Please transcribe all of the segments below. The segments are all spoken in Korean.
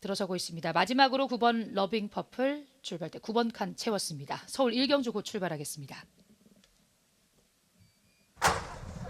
들어서고 있습니다. 마지막으로 9번 러빙 퍼플 출발대 9번 칸 채웠습니다. 서울 1경주 곧 출발하겠습니다.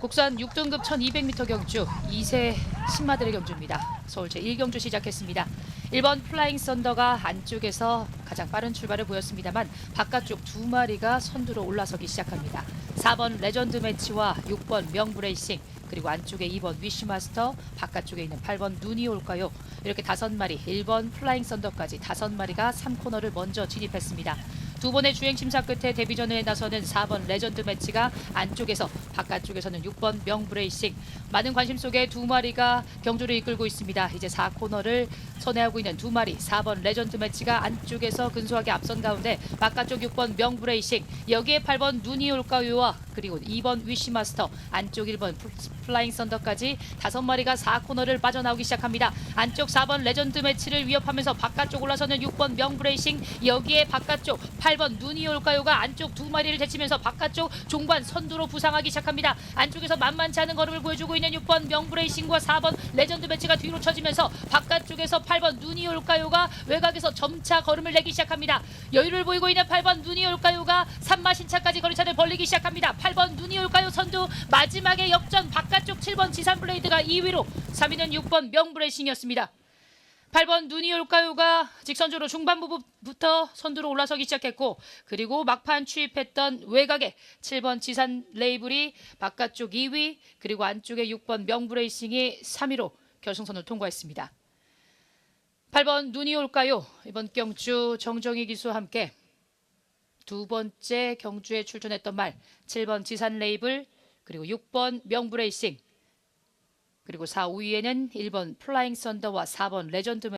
국산 6등급 1200m 경주 2세 신마들의 경주입니다. 서울 제1경주 시작했습니다. 1번 플라잉 썬더가 안쪽에서 가장 빠른 출발을 보였습니다만 바깥쪽 두 마리가 선두로 올라서기 시작합니다. 4번 레전드 매치와 6번 명브레이싱 그리고 안쪽에 2번 위시마스터 바깥쪽에 있는 8번 눈이 올까요? 이렇게 다섯 마리 1번 플라잉 썬더까지 다섯 마리가 3코너를 먼저 진입했습니다. 두 번의 주행 심사 끝에 데뷔전에 나서는 4번 레전드 매치가 안쪽에서 바깥쪽에서는 6번 명브레이싱 많은 관심 속에 두 마리가 경주를 이끌고 있습니다. 이제 4코너를 선회하고 있는 두 마리 4번 레전드 매치가 안쪽에서 근소하게 앞선 가운데 바깥쪽 6번 명브레이싱 여기에 8번 눈이 올까요와 그리고 2번 위시마스터 안쪽 1번 플라잉 썬더까지 다섯 마리가 4코너를 빠져나오기 시작합니다. 안쪽 4번 레전드 매치를 위협하면서 바깥쪽 올라서는 6번 명브레이싱 여기에 바깥쪽 8번 눈이 올까요가 안쪽 두 마리를 제치면서 바깥쪽 종반 선두로 부상하기 시작합니다. 안쪽에서 만만치 않은 걸음을 보여주고 있는 6번 명브레이싱과 4번 레전드 매치가 뒤로 쳐지면서 바깥쪽에서 8번 눈이 올까요가 외곽에서 점차 걸음을 내기 시작합니다. 여유를 보이고 있는 8번 눈이 올까요가 산마신차까지 거리차를 벌리기 시작합니다. 8번 눈이 올까요 선두 마지막에 역전 바깥쪽 7번 지산 블레이드가 2위로 3위는 6번 명브레이싱이었습니다. 8번 눈이 올까요가 직선주로 중반부부터 선두로 올라서기 시작했고 그리고 막판 취입했던 외곽에 7번 지산 레이블이 바깥쪽 2위 그리고 안쪽에 6번 명브레이싱이 3위로 결승선을 통과했습니다. 8번 눈이 올까요? 이번 경주 정정희 기수와 함께 두 번째 경주에 출전했던 말 7번 지산 레이블 그리고 6번 명브레이싱 그리고 4, 5위에는 1번 플라잉 썬더와 4번 레전드